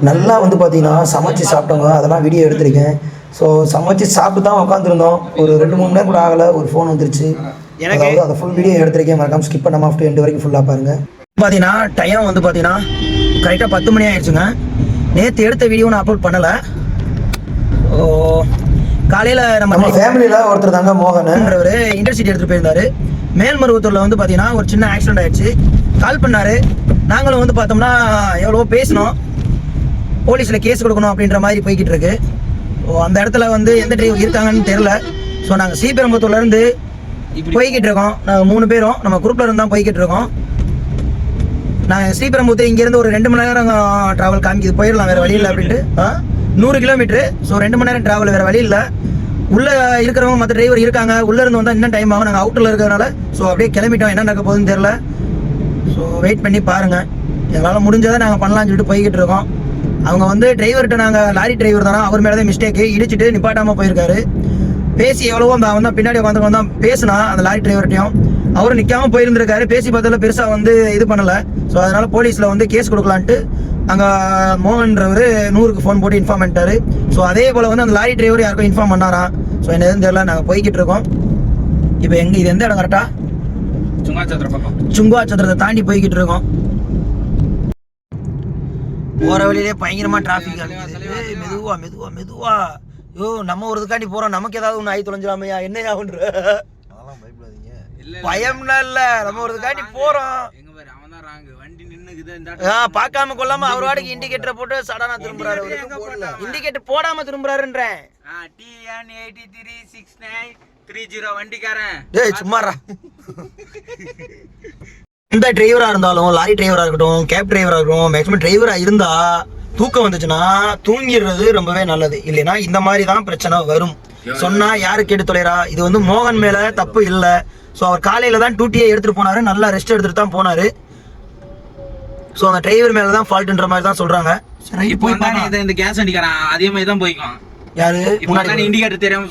நல்லா வந்து பார்த்தீங்கன்னா சமைச்சு சாப்பிட்டோங்க அதெல்லாம் வீடியோ எடுத்திருக்கேன். ஸோ சமைச்சு சாப்பிட்டு தான் உட்காந்துருந்தோம் ஒரு ரெண்டு மூணு நேரம் கூட ஆகலை. ஒரு ஃபோன் வந்துருச்சு. எனக்கு- அந்த ஃபுல் வீடியோ எடுத்திருக்கேன். மறக்காம ஸ்கிப் பண்ணாம ஆஃப்டர் எண்டு வரைக்கும் ஃபுல்லாக பாருங்க. பார்த்தீங்கன்னா டைம் வந்து பார்த்தீங்கன்னா கரெக்டாக பத்து மணி ஆயிடுச்சுங்க நேற்று எடுத்த வீடியோ நான் அப்லோட் பண்ணலை. ஓ காலையில் நம்ம ஃபேமிலியில் ஒருத்தர் தாங்க மோகன்ன்றவர் இன்டர்சிட்டி எடுத்துகிட்டு போயிருந்தாரு. மேல்மருவத்தூரில் வந்து பார்த்தீங்கன்னா ஒரு சின்ன ஆக்சிடென்ட் ஆயிடுச்சு. கால் பண்ணாரு. நாங்களும் வந்து பார்த்தோம்னா எவ்வளவோ பேசினோம். போலீஸில் கேஸ் கொடுக்கணும் அப்படின்ற மாதிரி போய்கிட்டு இருக்கு. ஸோ அந்த இடத்துல வந்து எந்த டிரைவர் இருக்காங்கன்னு தெரில ஸோ நாங்கள் ஸ்ரீபெரும்புத்தூர்லேருந்து போய்கிட்டு இருக்கோம். நாங்கள் மூணு பேரும். நம்ம குரூப்பில் இருந்து தான் போய்கிட்டு இருக்கோம். நாங்கள் ஸ்ரீபெரும்புத்தூர் இங்கேருந்து ஒரு ரெண்டு மணி நேரம் ட்ராவல் காமிக்குது. போயிடலாம் வேறு வழி இல்லை அப்படின்ட்டு. நூறு கிலோமீட்ரு ஸோ ரெண்டு மணி நேரம் ட்ராவல் வேறு வழி இல்லை. உள்ளே இருக்கிறவங்க மற்ற டிரைவர் இருக்காங்க. உள்ளே இருந்து வந்தால் இன்னும் டைம் ஆகும். நாங்கள் அவுட்டில் இருக்கிறதுனால. ஸோ அப்படியே கிளம்பிட்டோம். என்ன நடக்க போகுதுன்னு தெரில ஸோ வெயிட் பண்ணி பாருங்கள் எங்களால் முடிஞ்சதை நாங்கள் பண்ணலாம்னு சொல்லிட்டு போய்கிட்டு இருக்கோம். அவங்க வந்து டிரைவர்கிட்ட நாங்கள் லாரி டிரைவர் தானே? அவர் மேலே தான் மிஸ்டேக்கு இடிச்சிட்டு நிப்பாட்டாமல் போயிருக்காரு. பேசி எவ்வளவோ அந்த அவன் தான் பின்னாடி உட்காந்து தான் பேசினா அந்த லாரி டிரைவர்கிட்டையும் அவரும் நிற்காம போயிருந்திருக்காரு. பேசி பார்த்ததுல பெருசாக வந்து இது பண்ணலை. ஸோ அதனால போலீஸில் வந்து கேஸ் கொடுக்கலான்ட்டு அங்கே மோகன்றவர் நூறுக்கு ஃபோன் போட்டு இன்ஃபார்ம் பண்ணிட்டாரு. ஸோ அதே போல் வந்து அந்த லாரி டிரைவர் யாருக்கும் இன்ஃபார்ம் பண்ணாராம் ஸோ என்ன எதுவும் தெரியல. நாங்கள் போய்கிட்டு இருக்கோம். இப்போ எங்கே இது எந்த இடம் கரெக்டாக சுங்காச்சத்திர பக்கம். சுங்குவா சத்திரத்தை தாண்டி போய்கிட்டு இருக்கோம். போற வழியிலே பயங்கரமா டிராஃபிக் மெதுவா மெதுவா மெதுவா. ஐயோ நம்ம ஒரு இதுக்காண்டி போறோம். நமக்கு ஏதாவது ஒன்று? ஆகி தொலைஞ்சிடாமையா என்ன ஆகுன்ற பயம்லாம் இல்ல. நம்ம ஒரு இதுக்காண்டி போறோம். ஆ, பார்க்காம கொள்ளாம அவர் வாடகைக்கு இண்டிகேட்டரை போட்டு சடனா திரும்புறாரு இண்டிகேட்டர் போடாம திரும்புறாருன்றேன். TN eighty three six nine three zero வண்டிக்காரன். டேய் சும்மாரா எந்த டிரைவரா இருந்தாலும் லாரி டிரைவரா இருக்கட்டும் கேப் டிரைவரா இருக்கட்டும் மேக்ஸிமம் டிரைவரா இருந்தா தூக்கம் வந்துச்சுன்னா தூங்கிடுறது ரொம்பவே நல்லது. இல்லைன்னா இந்த மாதிரி தான் பிரச்சனை வரும். சொன்னா யாரு கேட்டு தொலைறா? இது வந்து மோகன் மேல தப்பு இல்ல. ஸோ அவர் காலையில தான் டூட்டியே எடுத்துட்டு போனாரு. நல்லா ரெஸ்ட் எடுத்துட்டு தான் போனாரு. ஸோ அந்த டிரைவர் மேல தான் ஃபால்ட்ன்ற மாதிரி தான் சொல்றாங்க. சரி இப்போ இந்த கேஸ் வண்டிக்காரன் அதே மாதிரி தான் போய்க்கும் யாரு? முன்னாடி இண்டிகேட்டர் தெரியாம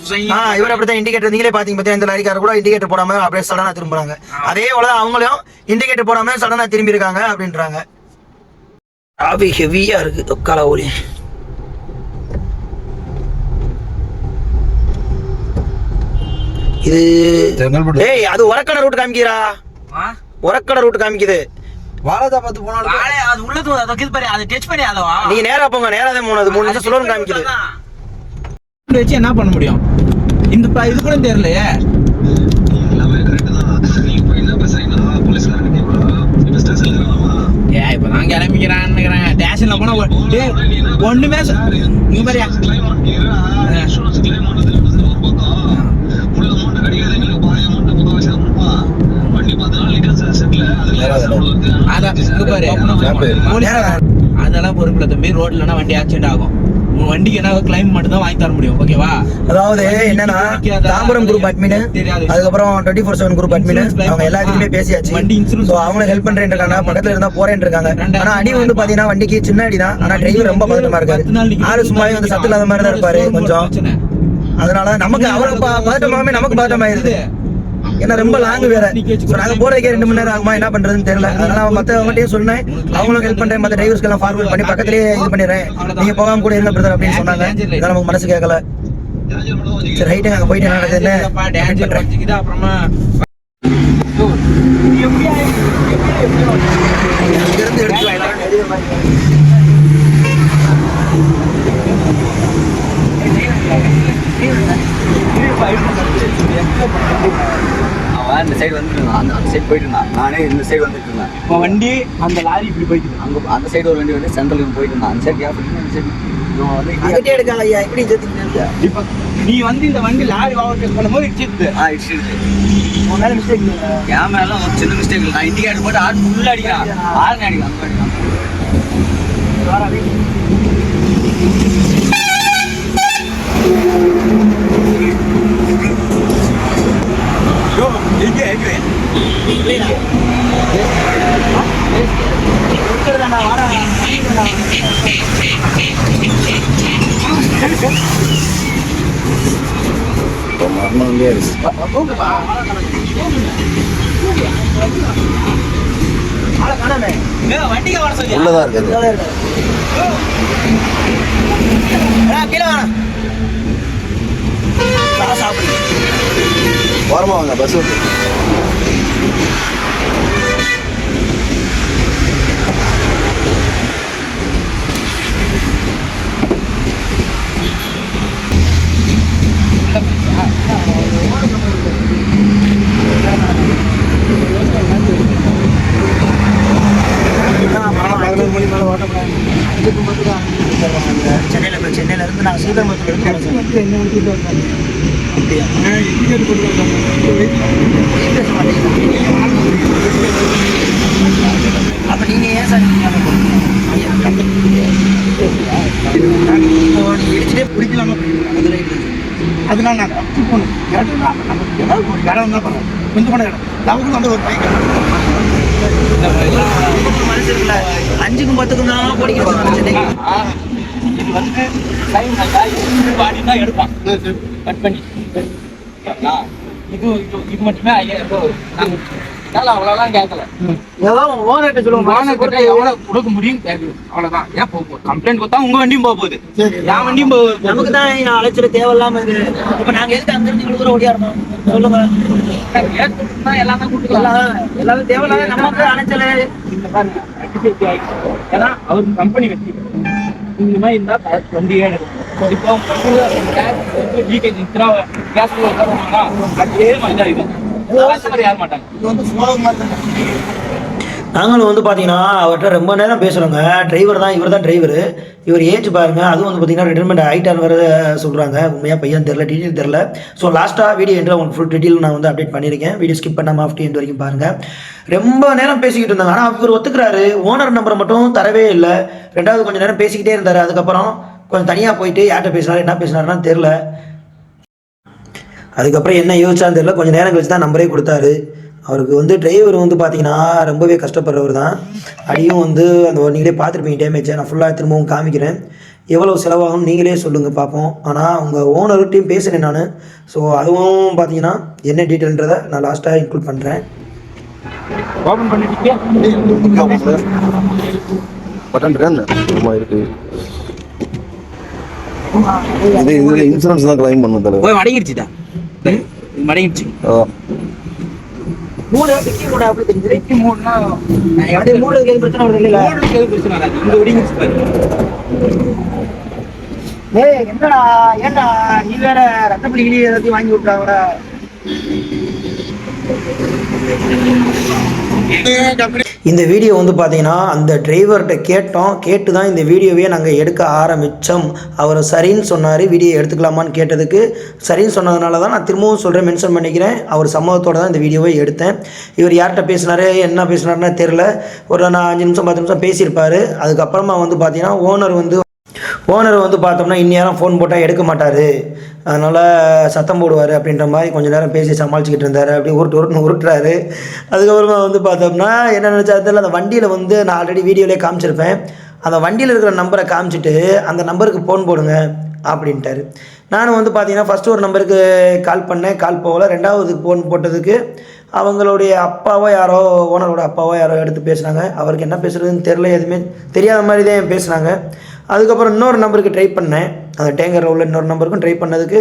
இவர் அப்படித்தான் இண்டிகேட்டர் நீங்களே பாத்தீங்க பார்த்தா இந்த லாரிக்கார கூட இண்டிகேட்டர் போடாம அப்படியே சடனா திரும்புறாங்க. அதே போல அவங்களும் இண்டிகேட்டர் போடாம சடனா திரும்பி இருக்காங்க அப்படின்றாங்க. ஆவி ஹெவியா இருக்கு தொக்கால ஒளி இது ஏய் அது உரக்கடை ரூட் காமிக்கிறா. ஆ? உரக்கடை ரூட் காமிக்குது. வாழதா பார்த்து போனாலும் அது உள்ள தூ- அதை அதை பண்ணி அதவா? நீங்க நேரா போங்க நேரா தான் போனது மூணு நிமிஷம் சுலோன்னு காமிக்குது. வச்சு என்ன பண்ண முடியும்? இந்த இது கூட தெரியலையே. இப்ப நான் கிளம்பிக்கிறான்னு ஸ்டேஷன்ல போனா ஒண்ணுமே பாரு. போலீஸ் அதெல்லாம் பொறுப்புல தம்பி. ரோட்லனா வண்டி ஆக்சிடென்ட் ஆகும். வண்டிக்கு என்ன கிளைம் மட்டும் தான் வாங்கி தர முடியும். ஓகேவா அதாவது என்னன்னா தாம்பரம் குரூப் அட்மின் அதுக்கப்புறம் twenty four seven group admin அவங்க எல்லாத்துக்குமே பேசியாச்சு. வண்டி insurance ஸோ அவங்களும் ஹெல்ப் பண்றேன் இருக்காங்க பக்கத்துல இருந்தா போறேன் இருக்காங்க ஆனா அடி வந்து பாத்தீங்கன்னா வண்டிக்கு சின்ன அடி தான் ஆனா டிரைவர் ரொம்ப பதட்டமா இருக்காரு. ஆளு சும்மாவே வந்து சத்து இல்லாத மாதிரி தான் இருப்பாரு கொஞ்சம். அதனால நமக்கு அவருக்கு பதட்டமாவே நமக்கு பதட்டமாயிருது. ஏன்னா ரொம்ப லாங் வேற. நாங்க போறதுக்கே ரெண்டு மணி நேரம் ஆகுமா? என்ன பண்றதுன்னு தெரியல. அதனால அவன் மத்தவங்ககிட்டயும் சொன்னேன். அவங்களும் ஹெல்ப் பண்றேன். மத்த டிரைவர்ஸ்க்கு எல்லாம் ஃபார்வர்ட் பண்ணி பக்கத்துலயே இது பண்ணிடுறேன். நீங்க போகாம கூட இருங்க பிரதர் அப்படின்னு சொன்னாங்க. இதெல்லாம் நமக்கு மனசு கேட்கல. சரி ரைட்டு அங்க போயிட்டு நடக்குது என்ன? அப்புறமா இங்கிருந்து எடுத்து அவன் இந்த சைடு வந்துட்டு இருந்தான் அந்த அந்த சைடு போயிட்டு இருந்தான் நானே இந்த சைடு வந்துட்டு இருந்தேன் இப்போ வண்டி அந்த லாரி இப்படி போயிட்டு அங்க அந்த சைடு ஒரு வண்டி வந்து சென்ட்ரலுக்கு போயிட்டு இருந்தான். அந்த சைடு கேப் இந்த சைடு எடுக்காங்க ஐயா. எப்படி இப்போ நீ வந்து இந்த வண்டி லாரி ஓவர்டேக் பண்ணும்போது இடிச்சிருது. ஆ இடிச்சிருச்சு உன் மேல மிஸ்டேக் மேல ஒரு சின்ன மிஸ்டேக் இல்லை. நான் இண்டிகேட்டர் போட்டு ஆறு ஃபுல்லாக அடிக்கிறான். ஆறு அடிக்கிறான். அடிக்கிறான். எங்கே எங்கே சொல்லி உள்ளதான் இருக்கு. ஓரமா வாங்க பஸ் வந்து சென்னையில போய் சென்னையில இருந்து நான் ஸ்ரீபெரும்புத்தூர்ல இருந்து வரேன் சார். அப்படியா? நீ ஏன் சார் இங்க பிடிக்கலாமா அது அதனால நான் போகணும் நமக்கு ஏதாவது ஒரு இடம் தான் பண்ணேன் கொஞ்சம் கூட இடம் நமக்கு வந்து ஒரு பைக் மனசு இருக்குல்ல அஞ்சுக்கும் பத்துக்கும் தான் படிக்கணும் சென்னைக்கு வந்து டைம் பாடி தான் எடுப்பான். கட் பண்ணி. இது இது மட்டுமே ஐயாயிரம் ரூபாய் அவ்வளோலாம் கேட்கல கொடுக்க முடியும் அவ்வளவுதான். ஏன் போக போகுது கம்ப்ளைண்ட் கொடுத்தா உங்க வண்டியும் போக போகுது. என் வண்டியும் போக போகுது. நமக்கு தான் அலைச்சல் தேவையில்லாம இது இப்ப நாங்க எதுக்கு அங்க இருந்து இவ்வளவு தூரம் ஓடியாடணும் சொல்லுங்க. எல்லாம் தான் கொடுத்துக்கலாம் எல்லாம் தேவையில்லாத நமக்கு அலைச்சல். ஏன்னா அவர் கம்பெனி வச்சு இந்த மாதிரி இருந்தா க- வண்டியே எடுக்கும் இப்போ வந்து leakage இத்தனை உள்ள உட்காருவாங்களா? அதே மாதிரி தான் இது. யார மாட்டாங்க. இது வந்து நாங்களும் வந்து பார்த்தீங்கன்னா அவர்கிட்ட ரொம்ப நேரம் பேசுகிறோங்க டிரைவர் தான் இவர் தான் டிரைவர் இவர் ஏஜ் பாருங்கள் அதுவும் வந்து பார்த்தீங்கன்னா ரிட்டர்மெண்ட் ஆகிட்டார் வர சொல்கிறாங்க உண்மையாக பையன் தெரில டீட்டெயில் தெரில ஸோ லாஸ்ட்டாக வீடியோ என்று உங்களுக்கு ஃபுல் டீட்டெயில் நான் வந்து அப்டேட் பண்ணியிருக்கேன். வீடியோ ஸ்கிப் பண்ணாமல் ஆஃப்டி எண்ட் வரைக்கும் பாருங்கள் ரொம்ப நேரம் பேசிக்கிட்டு இருந்தாங்க. ஆனால் இவர் ஒத்துக்கிறாரு. ஓனர் நம்பரை மட்டும் தரவே இல்லை. ரெண்டாவது கொஞ்சம் நேரம் பேசிக்கிட்டே இருந்தார். அதுக்கப்புறம் கொஞ்சம் தனியாக போயிட்டு யார்கிட்ட பேசினார் என்ன பேசினாருன்னா தெரில அதுக்கப்புறம் என்ன யோசிச்சான்னு தெரியல. கொஞ்சம் நேரம் கழிச்சு தான் நம்பரே கொடுத்தாரு. அவருக்கு வந்து டிரைவர் வந்து பார்த்தீங்கன்னா ரொம்பவே கஷ்டப்படுறவர் தான். அடியும் வந்து அந்த நீங்களே பார்த்துருப்பீங்க டேமேஜை நான் ஃபுல்லாக திரும்பவும் காமிக்கிறேன். எவ்வளோ செலவாகும் நீங்களே சொல்லுங்கள் பார்ப்போம் ஆனால் உங்கள் ஓனர்கிட்டையும் பேசுகிறேன் நான். ஸோ அதுவும் பார்த்தீங்கன்னா என்ன டீட்டெயில்ன்றதை நான் லாஸ்ட்டாக இன்க்ளூட் பண்ணுறேன் இருக்கு இது இதுல இன்சூரன்ஸ் தான் கிளைம் பண்ணும் தலைவர் மடங்கிடுச்சுடா மடங்கிடுச்சு. மூணு டிக்கி மூணு அப்படி தெரிஞ்சு திருப்பி மூணுனா அப்படியே மூணு பிரச்சனை வருது இல்லை? பிரச்சனை வராது. பாரு ஏய் என்னடா ஏன்டா நீ வேற ரத்தப்பள்ளி கிளி எல்லாத்தையும் வாங்கி விட்டாங்க இந்த வீடியோ வந்து பார்த்தீங்கன்னா அந்த டிரைவர்கிட்ட கேட்டோம். கேட்டு தான் இந்த வீடியோவே நாங்கள் எடுக்க ஆரம்பித்தோம் அவர் சரின்னு சொன்னார். வீடியோ எடுத்துக்கலாமான்னு கேட்டதுக்கு சரின்னு சொன்னதுனால தான் நான் திரும்பவும் சொல்கிறேன் மென்ஷன் பண்ணிக்கிறேன். அவர் சம்மதத்தோடு தான் இந்த வீடியோவை எடுத்தேன். இவர் யார்கிட்ட பேசினார் என்ன பேசினார்னா தெரில ஒரு நான் அஞ்சு நிமிஷம் பத்து நிமிஷம் பேசியிருப்பார். அதுக்கப்புறமா வந்து பார்த்தீங்கன்னா ஓனர் வந்து ஓனர் வந்து பார்த்தோம்னா இந்நேரம் ஃபோன் போட்டால் எடுக்க மாட்டார். அதனால் சத்தம் போடுவார் அப்படின்ற மாதிரி கொஞ்ச நேரம் பேசி சமாளிச்சுக்கிட்டு இருந்தார். அப்படி உருட்டு உருட்டுன்னு உருட்டுறாரு. அதுக்கப்புறமா வந்து பார்த்தோம்னா என்ன நினச்சா தெரியல அந்த வண்டியில் வந்து நான் ஆல்ரெடி வீடியோலேயே காமிச்சிருப்பேன். அந்த வண்டியில் இருக்கிற நம்பரை காமிச்சிட்டு அந்த நம்பருக்கு ஃபோன் போடுங்க அப்படின்ட்டாரு. நானும் வந்து பார்த்தீங்கன்னா ஃபஸ்ட்டு ஒரு நம்பருக்கு கால் பண்ணேன். கால் போகல. ரெண்டாவது ஃபோன் போட்டதுக்கு அவங்களுடைய அப்பாவோ யாரோ ஓனரோட அப்பாவோ யாரோ எடுத்து பேசுனாங்க. அவருக்கு என்ன பேசுகிறதுன்னு தெரில எதுவுமே தெரியாத மாதிரி தான் பேசுனாங்க. அதுக்கப்புறம் இன்னொரு நம்பருக்கு ட்ரை பண்ணேன். அந்த டேங்கர் உள்ள இன்னொரு நம்பருக்கும் ட்ரை பண்ணதுக்கு